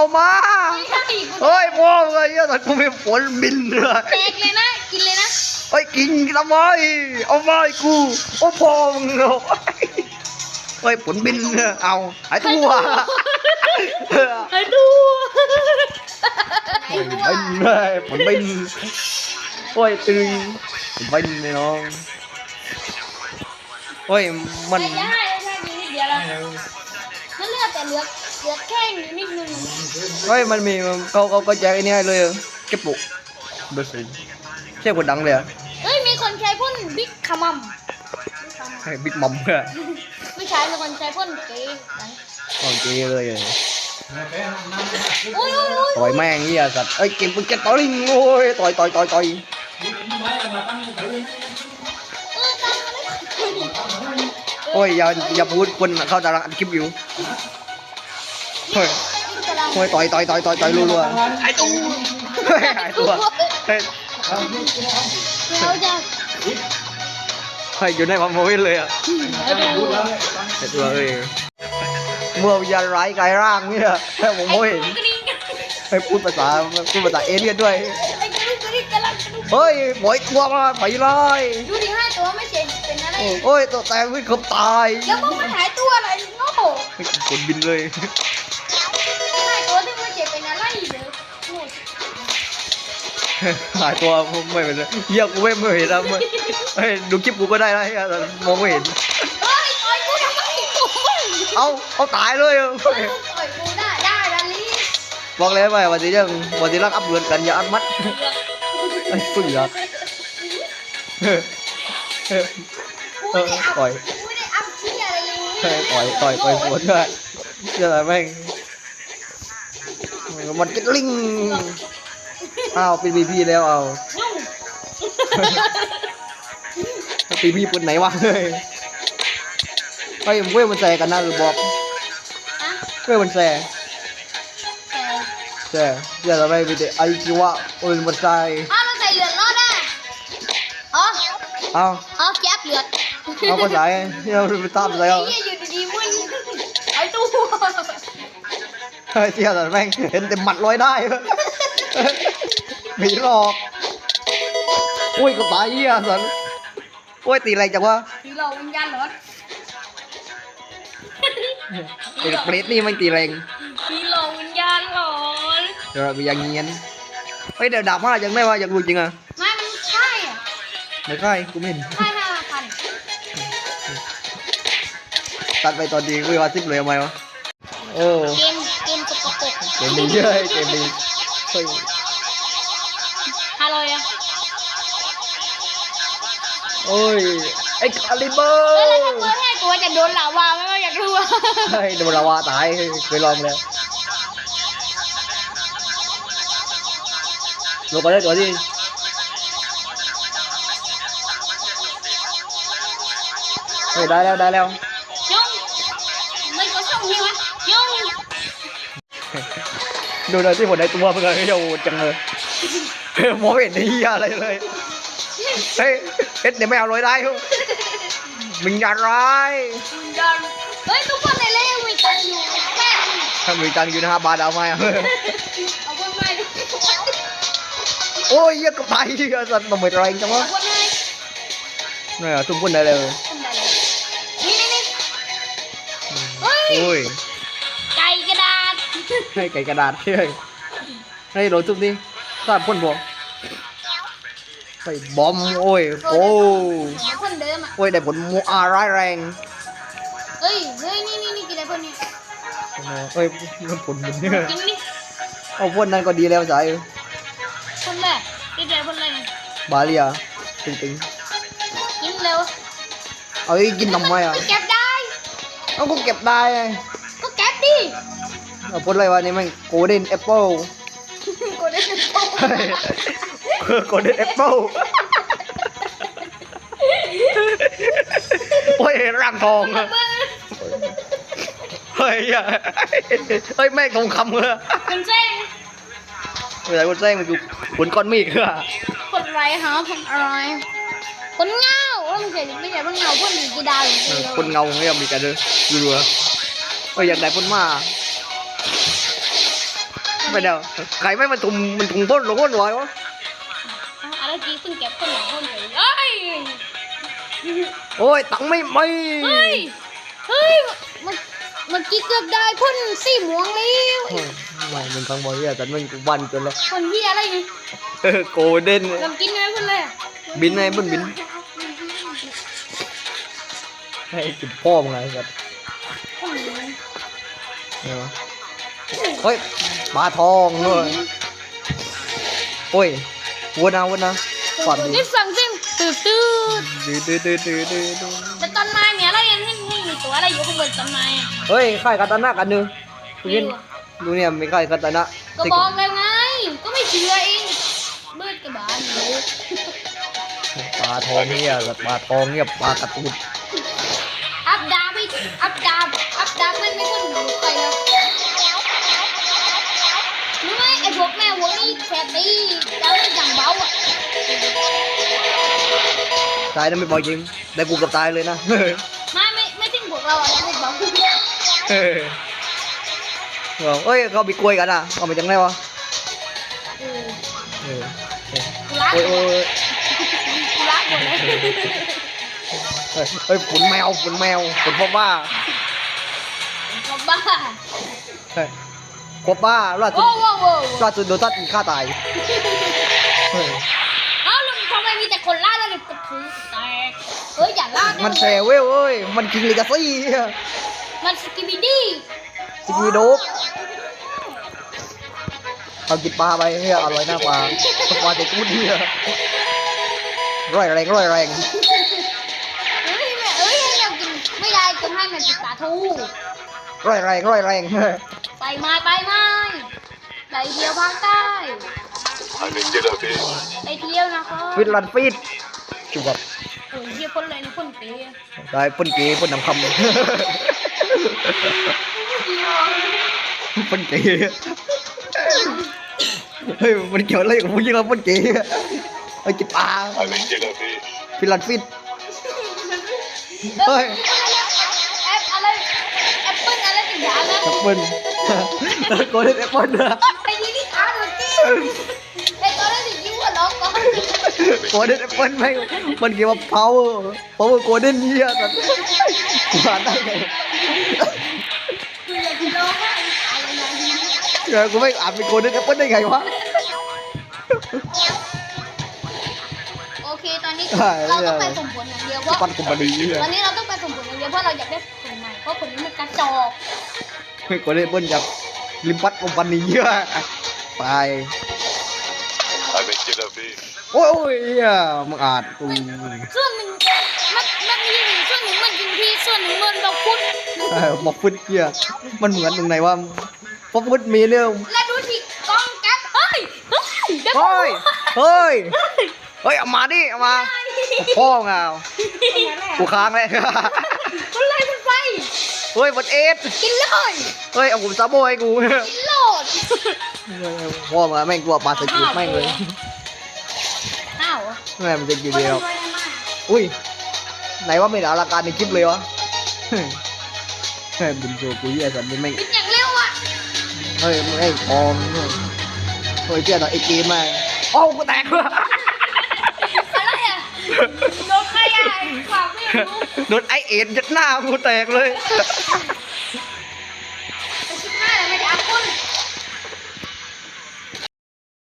เอามาไม่ใช่กูเฮ้ยพ่อเลยเหี้ยแต่กูไม่ฝนบินเลยแจกเลยนะกินเลยนะเฮ้ยกินทำไมเอามาให้กูโอ้พ่อมึงเนาะเฮ้ยฝนบินเนี่ยเอาหายตัวไอ้ดูฝนบินเลยฝนบินโอ้ยตึงฝนบินเลยน้องเฮ้ยมันไม่ได้ไม่ใช่มีนิดเดียวแล้วมันเลือดแต่เหลือ เหลือแค่นิดนึงเฮ้ยมันมีเขาเขาก็แจกไอ้นี่ให้เลยเก็บปุกเบอร์สิใช่คนดังเลยอะเฮ้ยมีคนใช้พ่นบิ๊กขมัมไอ้บิ๊กมัมเพื่อไม่ใช่มีคนใช้พ่นเก๋โอเคเลยอะโอ้ยโอ้ยโอ้ยต่อยแม่งเหี้ยสัตว์เอ้ยเก็บปุกเก็บต่อยลิงโอ้ยต่อยต่อยต่อยต่อยเออตามมาเลยโอ้ยอย่าอย่าพูดคนเขาจะรังอัดคลิปอยู่ เฮ้ยโอ้ยต่อยต่อยต่อยต่อยต่อยรัวๆหายตัวเฮ้ยหายตัวเฮ้ยเราจะเฮ้ยอยู่ในความโมวินเลยอะเอาดูหายตัวเลยเมื่อวิญญาณร้ายกายร่างเนี่ยแค่ผมไม่เห็นกระดิ่งกระดิ่งให้พูดภาษาพูดภาษาเอเลี่ยนด้วยไอ้กระดิ่งกระดิ่งกำลังกระดิ่งเฮ้ยปล่อยตัวมาไปเลยดูดิห้าตัวไม่เจ็บเป็นอะไรโอ้ยตัวแต่วิ่งเขาตายแล้วมึงมันหายตัวอะไรโง่เฮ้ยคนบินเลย หายตัวไม่เป็นไรเหี้ยกูไม่ไม่เห็นนะไม่เฮ้ยดูคลิปกูก็ได้นะเหี้ยแต่มองไม่เห็น เฮ้ยต่อยกูทำไมกูไม่เอาเอาตายเลยอะเฮ้ยมึงต่อยกูได้ได้ละลิบอกเลยว่าวันที่จะวันที่รักอัพเดือนกันอย่าอัดมัดไอ้เสือกเออเออกูไม่ได้อัพต่อยกูไม่ได้อัพเชี่ยอะไรเลยเออต่อยต่อยต่อยสวนด้วยเชื่ออะไรแม่งมันก็ลิง อ้าวเป็นพีพีแล้วเอายุ่งปีพีปุ่นไหนวะเฮ้ยไอ้ยเว้ยมันแซกันนะหรือบอกอะเว้ยมันแซแต่แซอย่าทำไมไปเตะไอจิวะโอ้ยมันแซอ้าวมันใส่เหลือดรอดได้อ๋อเอาอ๋อแก๊บเหลือดเอาภาษาที่เราไปตามแล้วไอ้เหี้ยอยู่ดีๆมึงไอ้ตู้เฮ้ยเชี่ยแต่แม่งเห็นเต็มหมัดลอยได้ เว้ยหมีหลอกอุ้ยก็ตายเหี้ยสันโอ้ยตีอะไรจังวะผีหลอกวิญญาณเหรอไอ้เปรตนี่มันตีแรงผีหลอกวิญญาณหลอนเดี๋ยวเราไปยังเงียนเฮ้ยเดี๋ยวดาบห้ายังได้วะอยากรู้จริงอะไม่มันใช่อะไม่ใช่กูไม่เห็นใช่ห้าพันตัดไปตอนดีกูว่าซิปเลยทำไมวะโอ้เกมเกมสกปรกเกมนี้เยอะเกมนี้เฮ้ย โอ้ยไอ้คาลิเบอเออร์แล้วถ้าเปิดให้ตัวจะโดนหลาวาไหมว่าอยากรู้อะเฮ้ยโดนลาวาตายเคยลองแล้วลงก็ได้ตัวที่เฮ้ยได้แล้วได้แล้วยุ่งไม่ก็ช่องนี้วะยุ่งดูหน่อยที่ผมได้ตัวเพื่อนเฮ้ยโหดจังเลยเฮ้ยมองไม่เห็นไอ้เหี้ยอะไรเลยเฮ้ย เอ็ดเดี๋ยวไม่เอาลอยได้เหรอมึงอย่าร้ายวิญญาณเฮ้ยทุกคนในเล่มีตังค์อยู่แค่ถ้ามีตังค์อยู่นะฮะบาทเอาไหมอะเอาคนใหม่ดิโอ้ยเหี้ยก็ไปเหี้ยสัตว์มันไม่แรงจังวะเอาคนใหม่เนี่ยทุกคนได้เลยคนใดเลยนี่นี่นี่เฮ้ยโอ้ยไก่กระดาษให้ไก่กระดาษเฮ้ยให้โดนทุบดิทราบพ่นบอก ไปบอมโอ้ยโอ้เหมือนคนเดิมอะโอ้ยได้ผลโมอาร้ายแรงเฮ้ยเฮ้ยนี่นี่นี่กินอะไรพวกนี้เอ้ยมันผลเหมือนเนี่ยกินนี่เอาพ่นนั้นก็ดีแล้วสายคนแรกกินอะไรคนแรกเนี่ยบาเลียตึงตึงกินเร็วๆเอาไอ้กินทำไมอะก็เก็บได้เอาก็เก็บได้ไงก็เก็บดิเอาพ่นอะไรวะนี่มันโกลเด้นแอปเปิลกูได้เป็นโต โกลเด้นแอปเปิลโอ้ยร่างทองอะเฮ้ยอะเฮ้ยแม่งทองคำเลยคนแจ้งไม่ใช่คนแจ้งมันอยู่บนก้อนเมฆอะคนไรฮะคนอะไรคนเงาว่ามึงเสียไม่ใช่คนเงาคนดีกีดาวอย่างเอเดีอยวคนเงาไม่ยอมมีกันเลยรัวๆเอออยากได้พ่นมาไปเดี๋ยวไก่ไม่มันถุงมันถุงพ่นหลงพ่นไว้วะ อะไรกี้เพิ่งเก็บคนหลังคนเลยเอ้ยโอ้ยตังค์ไม่ไม่เฮ้ยเฮ้ยมันเมื่อกี้เกือบได้พ่นสีม่วงแล้วโอ้ยไม่มึงฟังบอกเนี่ยแต่มึงกูวันจนแล้วคนที่อะไรนี่เออโกลเด้นลำกินไงเพื่อนเลยบินไงบนบินให้กินพ่อมึงไงครับเออเฮ้ยปลาทองเลยโอ้ยวนเอาวนนะ ฝันดีนี่สั่งซิมตื่นตื่นดื้อดื้อดื้อดื้อดื้อดื้อแต่ต้นไม้เนี่ยอะไรยังนี่นี่มีตัวอะไรอยู่ข้างบนต้นไม้อะเฮ้ยค่ายคาตานะกันหนึ่งดูไม่นี่รู้อะดูเนี่ยมีค่ายคาตานะก็บอกแล้วไง ก็ไม่เชื่อเองเบิดกระบาลหนูปลาทองเนี่ยกับปลาทองเนี่ยปลากระตูน ตายนะไม่บอกจริงได้กูเกับตายเลยนะ ไม่ไม่ไม่ถึงพวกเราอะนะพวกเราเออเอาเอ้ยเขามีกล้วยกันอะเอามาจากไหนวะเออเออกูรักโอ้ยโอ้ยโอ้ยกูรักหมดเลยเฮ้ยเฮ้ยฝนแมวฝนแมวฝนพ่อบ้าก็บ้าเฮ้ยพ่อบ้าล่าสุโอ้ดโหโอ้โหล่าสุดโดนตัดฆ่าตายเฮ้ยเอ้าแล้ว ทำไมมีแต่คนล่าแล้วเนี่ยกระถือแตกเฮ้ยอย่าล่ามันแซวเว้ยเว้ยมันกินลิกาซี่มันสกิบิดี้สกีโดกเอากินปลาไปเฮ้ยอร่อยหน้าปลาปลาจะกูดเดียร่อยแรงร่อยแรงเฮ้ยแม่เอ้ยให้เรากินไม่ได้ต้องให้มันกินปลาทูร่อยแรงร่อยแรงไปไม้ไปไม้ไปเที่ยวภาคใต้ I'm in Tel Aviv. ไปเที่ยว นะคะฟิตลันฟิตจุบแบบโอ้ยเที่ยวคนเลยนะคนเก๋ได้ปนเก๋ปนน้ำคำปนเก๋เฮ้ยมันเกี่ยวอะไรกับผู้หญิงเราปนเก๋ไอ้กินปลา I'm in Tel Aviv. ฟิตลันฟิตเฮ้ยแอปอะไรแอปเปิ้ลอะไรต่างอย่างนะแอปเปิ้ลโกลเด้นแอปเปิ้ลนะไอ้นี่นี่อาร์ดู โกลเด้นแอปเปิ้ลแม่งมันเกี่ยวกับ power power โกลเด้นเฮียสัตว์กูอ่านได้ไงคืออยากกินน้องอะอะไรนะเออกูไม่อ่านเป็นโกลเด้นแอปเปิ้ลได้ไงวะ โอเคตอนนี้ใช่เราต้องไปสมผลอย่างเดียวเพราะปั้นกูมาดีเฮียตอนนี้เราต้องไปสมผลอย่างเดียวเพราะเราอยากได้ผลใหม่เพราะผลนี้มันกระจอกไม่โกลเด้นแอปเปิ้ลจากลิมปัสคอมพานีเฮียไป โอ้ยเฮียมึงอ่านกูส่วนหนึ่งมันมันมีอยู่ส่วนหนึ่งมันกินที่ส่วนหนึ่งมันเราพุดเออบอกพุทธเฮียมันเหมือนตรงไหนว่าเพราะพุทธมีเรื่องและดูที่กล้องแก๊ปเฮ้ยเฮ้ยเดี๋ยวเฮ้ยเฮ้ยเฮ้ยเอามาดิเอามาพ่อเงากูค้างเลย มันเลยมันไปเฮ้ยบดเอ็ดกินเลยเฮ้ยเอาผมซาโบให้กู กินโหลดพ่อมาแม่งกลัวปลาสกิดแม่งเลย แม่งมันจะกินเดียวอุ้ย ไหนว่าไม่ได้เอาละการในคลิปเลยวะเฮ้ยบุญโจกูเหี้ยสัตว์นี่แม่งกินอย่างเร็วอะ เฮ้ยมึงไอ้ปลอมเฮ้ยเฮ้ยเจ้าหน่อยไอ้เกมมาโอ้ากูแตกอะไรอะโดนใครอะฝากไม่รู้โดนไอเอ็นยัดหน้ากูแตกเลย